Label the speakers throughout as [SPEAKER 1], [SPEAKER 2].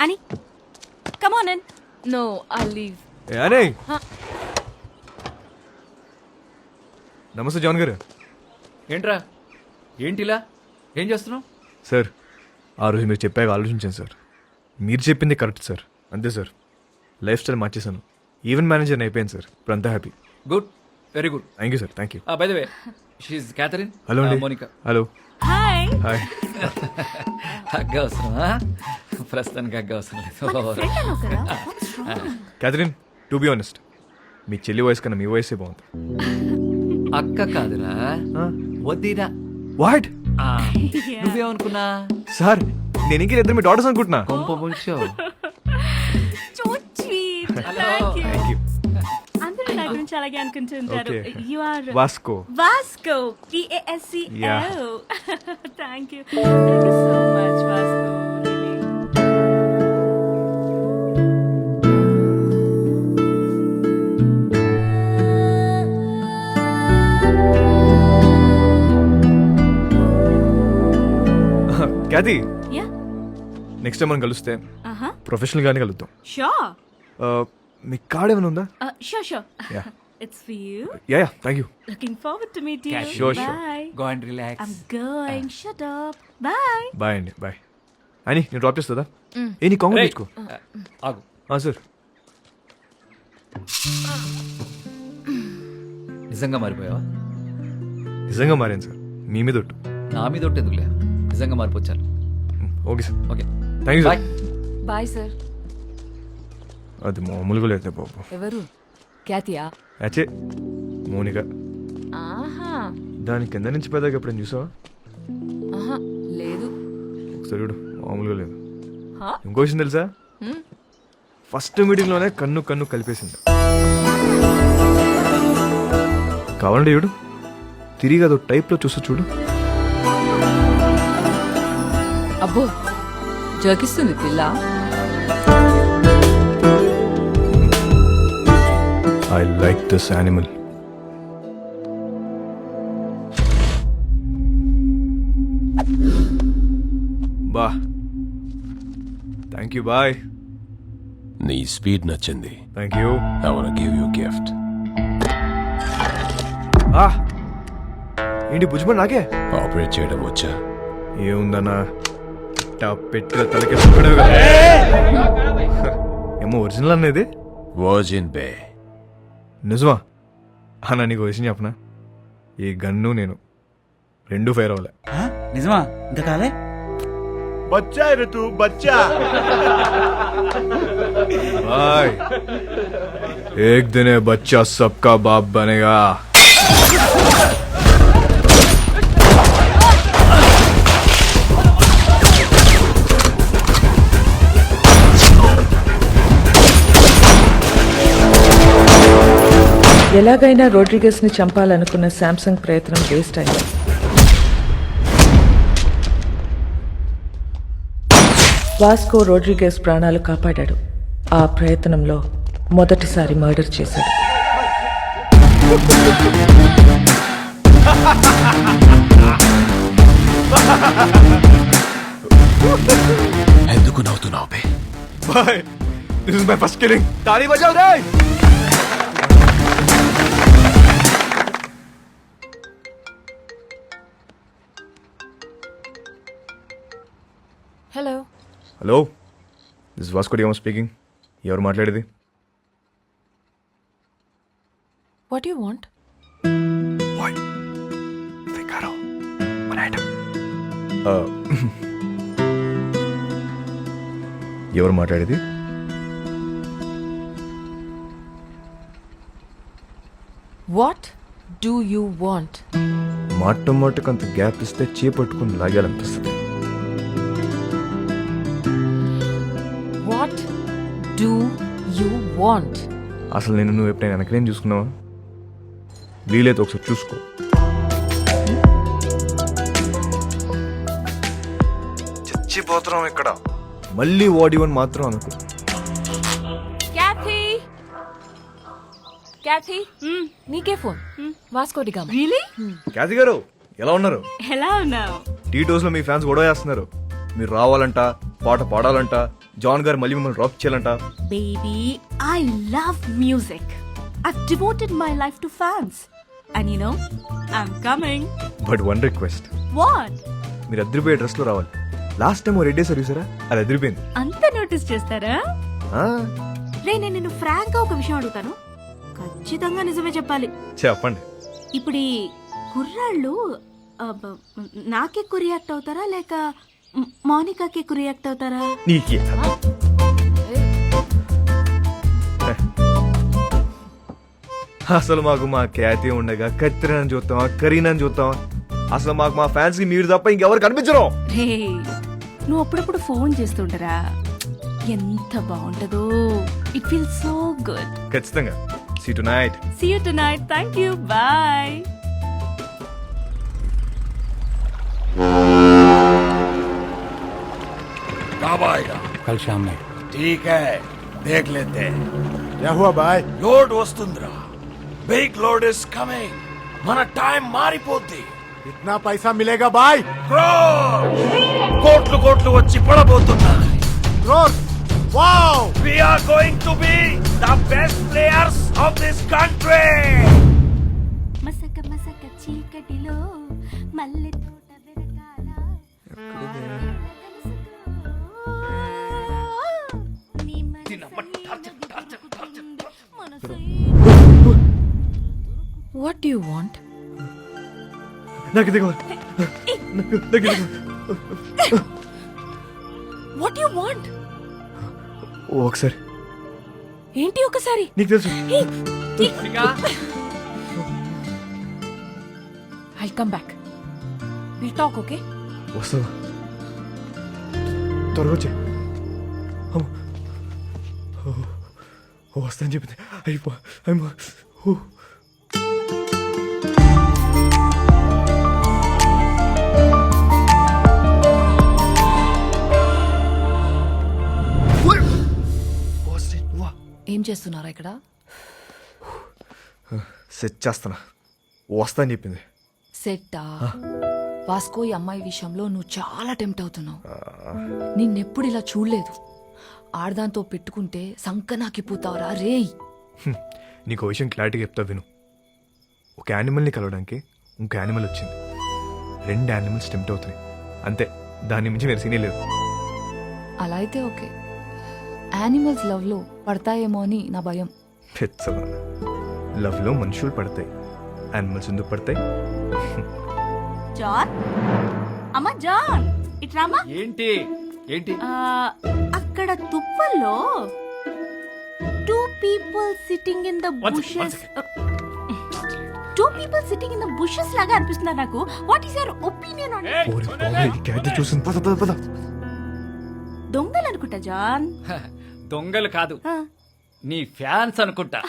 [SPEAKER 1] అని come on in
[SPEAKER 2] No, I'll leave.
[SPEAKER 3] ఏ, అనే
[SPEAKER 2] Huh?
[SPEAKER 3] నమస్తే జాన్ గారు.
[SPEAKER 4] ఏంట్రా? ఏంటిలా? ఏం చేస్తున్నావు?
[SPEAKER 3] సార్ ఆ రోజు మీరు చెప్పాక ఆలోచించాను సార్. మీరు చెప్పింది కరెక్ట్ సార్. అంతే సార్. లైఫ్ స్టైల్ మార్చేశాను. ఈవెంట్ మేనేజర్ అయిపోయాను సార్. ఇప్పుడు అంతా happy.
[SPEAKER 4] Good. Very good.
[SPEAKER 3] Thank you sir. Thank you
[SPEAKER 4] by the way she Catherine
[SPEAKER 3] hello అండి.
[SPEAKER 4] మోనికా.
[SPEAKER 3] హలో.
[SPEAKER 1] హాయ్
[SPEAKER 3] హాయ్
[SPEAKER 4] హగ్గ అవసరమా ప్రస్తుతానికి అవసరం లేదు.
[SPEAKER 3] క్యాథరిన్ టు బి ఆనెస్ట్ మీ చెల్లి వయసు కన్నా మీ వయసే బాగుంది.
[SPEAKER 4] అక్క కాదురా. వద్దిరా
[SPEAKER 3] వాట్
[SPEAKER 4] ఆ, నువ్వేమనుకున్నా?
[SPEAKER 3] సార్ నేను ఇంకే ఇద్దరు మీ డాటర్స్ అనుకుంటున్నా.
[SPEAKER 4] కొంప ముంచో
[SPEAKER 1] అందరూ నా గురించి అలాగే అనుకుంటుంటారు
[SPEAKER 3] Okay.
[SPEAKER 1] You are Vasco Vasco
[SPEAKER 3] Yeah.
[SPEAKER 1] You thank you so much Vasco
[SPEAKER 3] Cathy
[SPEAKER 1] yeah
[SPEAKER 3] next time మనం కలిస్తే
[SPEAKER 1] ఆహా
[SPEAKER 3] ప్రొఫెషనల్ గానే కలుద్దాం.
[SPEAKER 1] షూర్
[SPEAKER 3] Uh, మీ కార్డ్ ఏమైనా ఉందా?
[SPEAKER 1] Sure
[SPEAKER 3] Yeah.
[SPEAKER 1] It's for you
[SPEAKER 3] yeah yeah thank you
[SPEAKER 1] looking forward to meet you
[SPEAKER 3] Sure, sure.
[SPEAKER 1] Bye
[SPEAKER 4] go and relax
[SPEAKER 1] I'm going. Shut up. Bye.
[SPEAKER 3] Bye అండి bye అని నేను drop చేస్తుందా? ఏ నీ కాంగ్రెస్ తెచ్చుకో.
[SPEAKER 4] ఆగు.
[SPEAKER 3] Sir
[SPEAKER 4] నిజంగా మారిపోయావా?
[SPEAKER 3] నిజంగా మారాను సార్ మీ మీద ఒట్టు.
[SPEAKER 4] నా మీద ఒకటి ఎందుకులే? నిజంగా మారిపోవచ్చాను
[SPEAKER 3] okay sir
[SPEAKER 4] okay
[SPEAKER 3] thank you
[SPEAKER 4] bye
[SPEAKER 3] sir
[SPEAKER 2] Bye, sir.
[SPEAKER 3] అది మామూలుగా లేదు బాబు.
[SPEAKER 2] ఎవరు? క్యాతియా
[SPEAKER 3] అచ్చే మోనిక.
[SPEAKER 2] ఆహా.
[SPEAKER 3] దాని కింద నుంచి పెద్దగా ఎప్పుడైనా చూసావా?
[SPEAKER 2] ఆహా లేదు.
[SPEAKER 3] ఒకసారి చూడు మామూలుగా లేదు.
[SPEAKER 2] హా?
[SPEAKER 3] ఇంకో విషయం తెలుసా?
[SPEAKER 2] Hmm?
[SPEAKER 3] ఫస్ట్ మీటింగ్లోనే కన్ను కన్ను కలిపేసింది. కావాలంటే చూడు. తిరిగి అదో టైప్లో చూస్తూ చూడు.
[SPEAKER 2] అబ్బో జోకిస్తుంది పిల్ల.
[SPEAKER 3] ఐ లైక్ దిస్ యానిమల్ బా. థ్యాంక్ యూ బాయ్
[SPEAKER 5] నీ స్పీడ్ నచ్చింది.
[SPEAKER 3] Thank you
[SPEAKER 5] I want give you gift
[SPEAKER 3] ఆ. ఏంటి భుజ్మన్ నాకే?
[SPEAKER 5] ఆపరేట్ చేయడం వచ్చా?
[SPEAKER 3] ఏముందన్నా? పెట్టిన తలకి కదా. ఏమో ఒరిజినల్ అనేది
[SPEAKER 5] వర్జిన్ బే
[SPEAKER 3] నిజమా? అన్న నీకు విషయం చెప్పనా? ఈ గన్ను నేను రెండు ఫైర్ అవ్వలే.
[SPEAKER 6] నిజమా? ఇంత కాలే?
[SPEAKER 7] బచ్చా ఋతు
[SPEAKER 3] బచ్చా. బాయ్. ఏక్ దినే బచ్చా సబ్కా బాప్ బనేగా.
[SPEAKER 8] ఎలాగైనా రోడ్రిగస్ని చంపాలనుకున్న శాంసంగ్ ప్రయత్నం వేస్ట్ అయింది. వాస్కో రోడ్రిగస్ ప్రాణాలు కాపాడాడు. ఆ ప్రయత్నంలో మొదటిసారి మర్డర్ చేశాడు.
[SPEAKER 5] ఎందుకు నవ్వుతున్నావు బే?
[SPEAKER 3] Boy this is my first killing తాళి బజావ్ రే!
[SPEAKER 2] హలో
[SPEAKER 3] దిస్ వాస్కో డియామో స్పీకింగ్ ఎవరు మాట్లాడేది?
[SPEAKER 2] వాట్ యు వాంట్
[SPEAKER 3] ఎవరు మాట్లాడేది?
[SPEAKER 2] వాట్ డూ యూ వాంట్
[SPEAKER 3] మాట మాటకు అంత గ్యాప్ ఇస్తే చేపట్టుకుని లాగాలనిపిస్తుంది.
[SPEAKER 2] Do you want?
[SPEAKER 3] అసలు నేను నువ్వు ఎప్పుడైనా వెనకనేం చూసుకున్నావా? వీలైతే ఒకసారి చూసుకో. చచ్చిపోతున్నాం ఇక్కడ. మళ్ళీ వాడి వన్ మాత్రం అనుకో.
[SPEAKER 2] క్యాథీ! క్యాథీ నీకే ఫోన్.
[SPEAKER 1] Really?
[SPEAKER 3] క్యాతి గారు ఎలా ఉన్నారు?
[SPEAKER 1] ఎలా ఉన్నావు?
[SPEAKER 3] టీ టోస్లో మీ ఫ్యాన్స్ గొడవ చేస్తున్నారు మీరు రావాలంట పాట పాడాలంట జాన్ గారు మళ్ళీ మిమ్మల్ని డ్రాప్ చేయాలంట.
[SPEAKER 1] Baby, I love music. I've devoted my life to fans. And you know, I'm coming.
[SPEAKER 3] But one request
[SPEAKER 1] What?
[SPEAKER 3] మీరు అద్దరిపోయే డ్రెస్లో రావాలి. లాస్ట్ టైం రెడ్ సార్ చూసారా? అది అదిరిపోయింది.
[SPEAKER 1] అంత నోటీస్ చేస్తారా?
[SPEAKER 3] ఆ,
[SPEAKER 1] రే నేను నిన్ను ఫ్రాంక్గా ఒక విషయం అడుగుతాను. ఖచ్చితంగా నిజమే చెప్పాలి.
[SPEAKER 3] చెప్పండి.
[SPEAKER 1] ఇప్పుడు ఈ కుర్రాళ్ళు నాకే ఎక్కువ రియాక్ట్ అవుతారా లేక మ్- మౌనికాకి ఎక్కువ రియాక్ట్ అవుతారా?
[SPEAKER 3] నీకే అసలు మాకు మా ఖ్యాతి ఉండగా కత్తిరని చూస్తామా కరీనని చూస్తామా అసలు మాకు మా ఫ్యాన్స్కి మీరు తప్ప ఇంకెవరు కనిపించరు.
[SPEAKER 1] రే నువ్వు అప్పుడప్పుడు ఫోన్ చేస్తుంటారా? ఎంత బాగుంటుందో. ఇట్ ఫీల్ సో గుడ్
[SPEAKER 3] ఖచ్చితంగా. See tonight
[SPEAKER 1] see you tonight thank you bye
[SPEAKER 9] कब आएगा
[SPEAKER 6] కల్ షామ్ నే
[SPEAKER 9] ठीक है देख लेते हैं
[SPEAKER 7] क्या हुआ भाई
[SPEAKER 9] లోడ్ వస్తుందిరా బిగ్ లోడ్ ఇస్ కమింగ్ మన టైం మారిపోద్ది
[SPEAKER 7] इतना पैसा मिलेगा भाई
[SPEAKER 9] కోట్లు కోట్లు వచ్చి పడబోతున్నాయి
[SPEAKER 7] crore wow
[SPEAKER 9] we are going to be the best players of this country
[SPEAKER 1] మసక మసక చీకటిలో మల్లె
[SPEAKER 2] Do you want?
[SPEAKER 3] నాకు ఇది కావాలి. నాకు- ఇది కావాలి.
[SPEAKER 2] What do you want?
[SPEAKER 3] ఓ, ఒకసారి.
[SPEAKER 2] ఏంటి ఒకసారి?
[SPEAKER 3] నీకు తెలుసు.
[SPEAKER 2] I come back will talk okay
[SPEAKER 3] వస్తుందా త్వరగా వచ్చే. వస్తాను చెప్పింది. అయిపో అయిపో.
[SPEAKER 2] ఏం చేస్తున్నారా ఇక్కడ?
[SPEAKER 3] సెట్ చేస్తానా వస్తాను చెప్పింది.
[SPEAKER 2] సెట్టా? వాస్కో ఈ అమ్మాయి విషయంలో నువ్వు చాలా టెంప్ట్ అవుతున్నావు. నిన్నెప్పుడు ఇలా చూడలేదు. ఆడదాంతో పెట్టుకుంటే సంకనాకిపోతావురా రేయ్.
[SPEAKER 3] హ్మ్. నీకు విషయం క్లారిటీగా చెప్తా విను. ఒక యానిమల్ని కలవడానికి ఇంకో యానిమల్ వచ్చింది. రెండు యానిమల్స్ టెంప్ట్ అవుతున్నాయి. అంతే. దాని మించి మీరు సీనే లేదు.
[SPEAKER 2] అలా అయితే ఓకే. యానిమల్స్ లవ్లో పడతాయేమో అని నా భయం.
[SPEAKER 3] పెచ్చదా లవ్లో మనుషులు పడతాయి. యానిమల్స్ ఎందుకు పడతాయి?
[SPEAKER 1] జాన్? అమ్మా జాన్ ఇట్రామా
[SPEAKER 4] ఏంటి? ఏంటి?
[SPEAKER 1] ఆ, అక్కడ తుప్పల్లో two people
[SPEAKER 4] sitting in the
[SPEAKER 1] bushes two people sitting in the bushes లాగా అనిపిస్తున్నారు నాకు. What is your opinion on
[SPEAKER 3] ఓరి బాబోయ్, ఈ క్యాట్ చూసింది. పద పద పద.
[SPEAKER 1] దొంగలు అనుకుంటా జాన్
[SPEAKER 4] దొంగలు కాదు. నీ ఫ్యాన్స్ అనుకుంటా.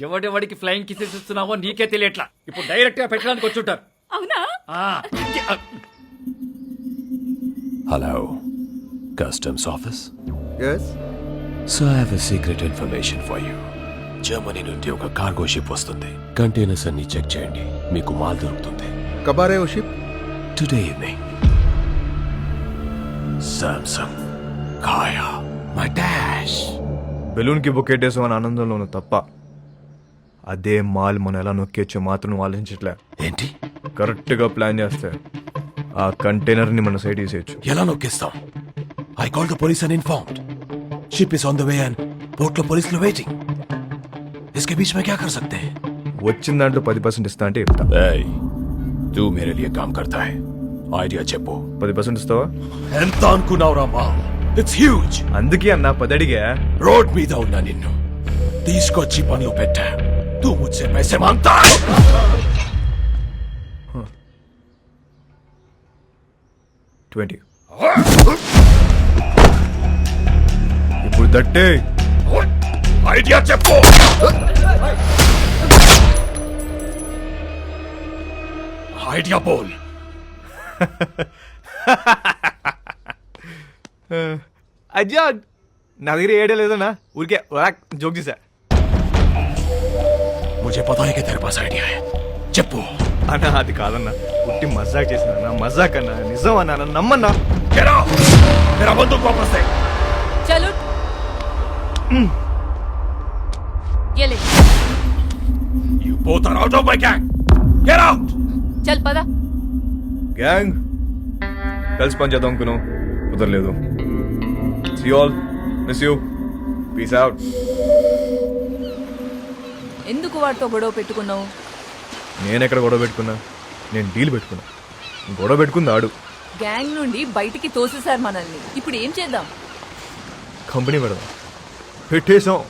[SPEAKER 4] ఎవడెవడికి ఫ్లైయింగ్ కిసెస్ ఇస్తున్నావో నీకే తెలియట్లా. ఇప్పుడు డైరెక్ట్గా పెట్టడానికి వచ్చుంటారు
[SPEAKER 1] అవునా?
[SPEAKER 5] Hello customs office so I have secret information for you Germany నుండి ఒక కార్గో షిప్ వస్తుంది. కంటైనర్స్ అన్ని చెక్ చేయండి. మీకు మాల్ దొరుకుతుంది.
[SPEAKER 7] కబారే షిప్
[SPEAKER 5] టుడే ఈవినింగ్ సామ్సంగ్ కాయా? మై డాష్
[SPEAKER 3] బెలూన్కి బొక్కేటేసాం అని ఆనందంలోను తప్ప అదే మాల్ మనం ఎలా నొక్కేచ్చో మాత్రం ఆలోచించట్లే.
[SPEAKER 5] ఏంటి?
[SPEAKER 3] కరెక్ట్గా ప్లాన్ చేస్తే ఆ కంటైనర్ని మన సైడ్ వేసేయచ్చు
[SPEAKER 5] ఎలా నొక్కేస్తాం? I call the police and inform ship is on the way and police పోలీసులు వెయిటింగ్ ఇస్కే బీచ్ మే క్యా కర్ సక్తే
[SPEAKER 3] వచ్చిన దాంట్లో పది పర్సెంట్ ఇస్తా అంటే చెప్తా.
[SPEAKER 5] ఏయ్ తూ మేరే లియే కామ్ కర్తా హై ఐడియా చెప్పు.
[SPEAKER 3] పది పర్సెంట్ ఇస్తావా?
[SPEAKER 5] ఎంత అనుకున్నావురా మా ఇట్స్ హ్యూజ్
[SPEAKER 3] అందుకే అన్న పది అడిగా
[SPEAKER 5] రోడ్ మీద ఉన్న నిన్ను. తీసుకొచ్చి పనులు పెట్టా. తూ ముచ్చే పైసే మాంతా.
[SPEAKER 3] ట్వంటీ. ఇప్పుడు దట్టే
[SPEAKER 5] ఐడియా చెప్పు. ఐడియా బోల్.
[SPEAKER 3] అజ్జా నా దగ్గర ఏడే లేదన్నా ఊరికే జోక్ చేశా.
[SPEAKER 5] ముజే పతా తెర పాస్ ఐడియా చెప్పు
[SPEAKER 3] అన్నా అది కాదన్నా ఉట్టి మజాక్ చేసినా మజాక్ అన్నా నిజం అన్నా నమ్మన్నా
[SPEAKER 5] బంధువు కోపస్తే
[SPEAKER 2] చలో
[SPEAKER 9] You both are out of my gang. Get out.
[SPEAKER 2] చల్ పద
[SPEAKER 3] గ్యాంగ్ కలిసి పని చేద్దాం అనుకున్నాం కుదరలేదు see all miss you peace out
[SPEAKER 2] ఎందుకు వాడితో గొడవ పెట్టుకున్నావు?
[SPEAKER 3] నేను ఎక్కడ గొడవ పెట్టుకున్నా? నేను డీల్ పెట్టుకున్నా. గొడవ పెట్టుకుంది ఆడు.
[SPEAKER 2] గ్యాంగ్ నుండి బయటికి తోసేశారు మనల్ని. ఇప్పుడు ఏం చేద్దాం?
[SPEAKER 3] కంపెనీ పెడదాం. పెట్టేసాం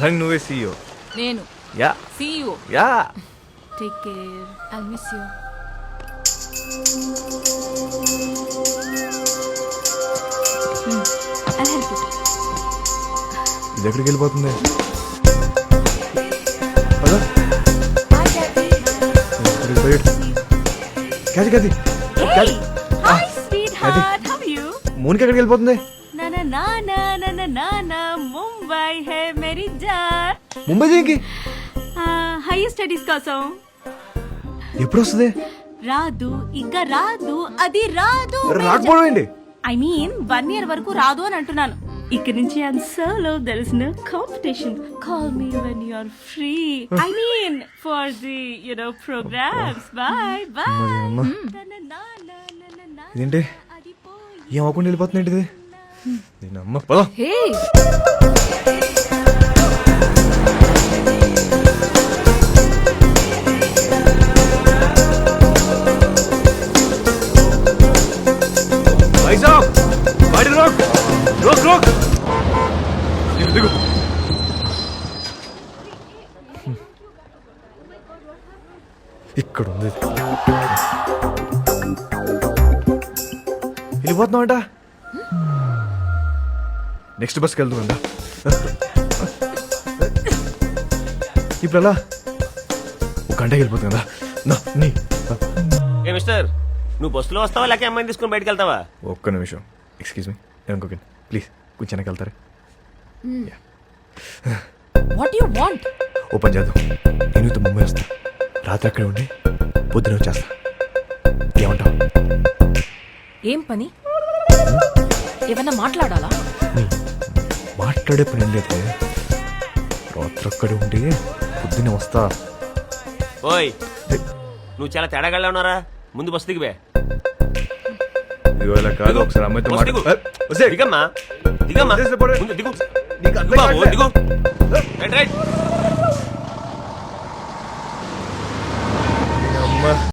[SPEAKER 3] దానికి నువ్వే సీఈఓ
[SPEAKER 2] నేను.
[SPEAKER 3] Yeah.
[SPEAKER 1] CEO yeah.
[SPEAKER 2] Take care I
[SPEAKER 1] miss you
[SPEAKER 3] ఇది ఎక్కడికి వెళ్ళిపోతుంది? వెళ్ళిపోతుంది?
[SPEAKER 1] నా నా ముంబై మేరీ స్టడీస్
[SPEAKER 3] ఎప్పుడు వస్తుంది?
[SPEAKER 1] రాదు ఇంకా రాదు అది రాదు
[SPEAKER 3] రాకపోవడం
[SPEAKER 1] ఐ మీన్ వన్ ఇయర్ వరకు రాదు అని అంటున్నాను. ఇక్కడ నుంచి I'm solo there is no competition call me when you are free I mean for the you know programs
[SPEAKER 3] bye bye ఇదేంటి? ఏం అవ్వకుండా వెళ్ళిపోతుంది ఏంటిది? నేను అమ్మ. పదా. ఇక్కడ ఉంది వెళ్ళిపోతున్నామంట నెక్స్ట్ బస్కి వెళ్తుందంట ఇప్పుడు ఎలా ఒక గంటకి వెళ్ళిపోతుంది కదా. నా నీ.
[SPEAKER 10] ఏ మిస్టర్ నువ్వు బస్సులో వస్తావా లేక అమ్మాయిని తీసుకుని బయటకు వెళ్తావా?
[SPEAKER 3] ఒక్క నిమిషం. ఎక్స్క్యూజ్ మీ నేను ఇంకొక ప్లీజ్ కొంచెం వెళ్తారా
[SPEAKER 2] వాట్ యు వాంట్
[SPEAKER 3] ఓపెన్ చేద్దాం. నేను ఇంత ముంబై వస్తా. రాత్రి అక్కడే ఉండి పొద్దున వచ్చేస్తా. ఏమంటావు?
[SPEAKER 2] ఏం పని? ఏమన్నా మాట్లాడాలా?
[SPEAKER 3] మాట్లాడే పని ఏం లేదు రాత్రి అక్కడే ఉండి పొద్దున్నే వస్తా.
[SPEAKER 10] ఓయ్ నువ్వు చాలా తేడాగా ఉన్నారా? ముందు బస్సు దిగివే
[SPEAKER 3] ఇదిగో ఇలా కాదు ఒకసారి అమ్మాయితో
[SPEAKER 10] బస్సు
[SPEAKER 3] మాట్లాడు
[SPEAKER 10] దిగమ్మా. దిగమ్మా.
[SPEAKER 3] వదిలేసి పోడు.
[SPEAKER 10] ముందు దిగు.
[SPEAKER 3] నీకు అర్థం
[SPEAKER 10] బాబు
[SPEAKER 3] కావట్లే.
[SPEAKER 10] దిగు. Right right.
[SPEAKER 3] అమ్మ.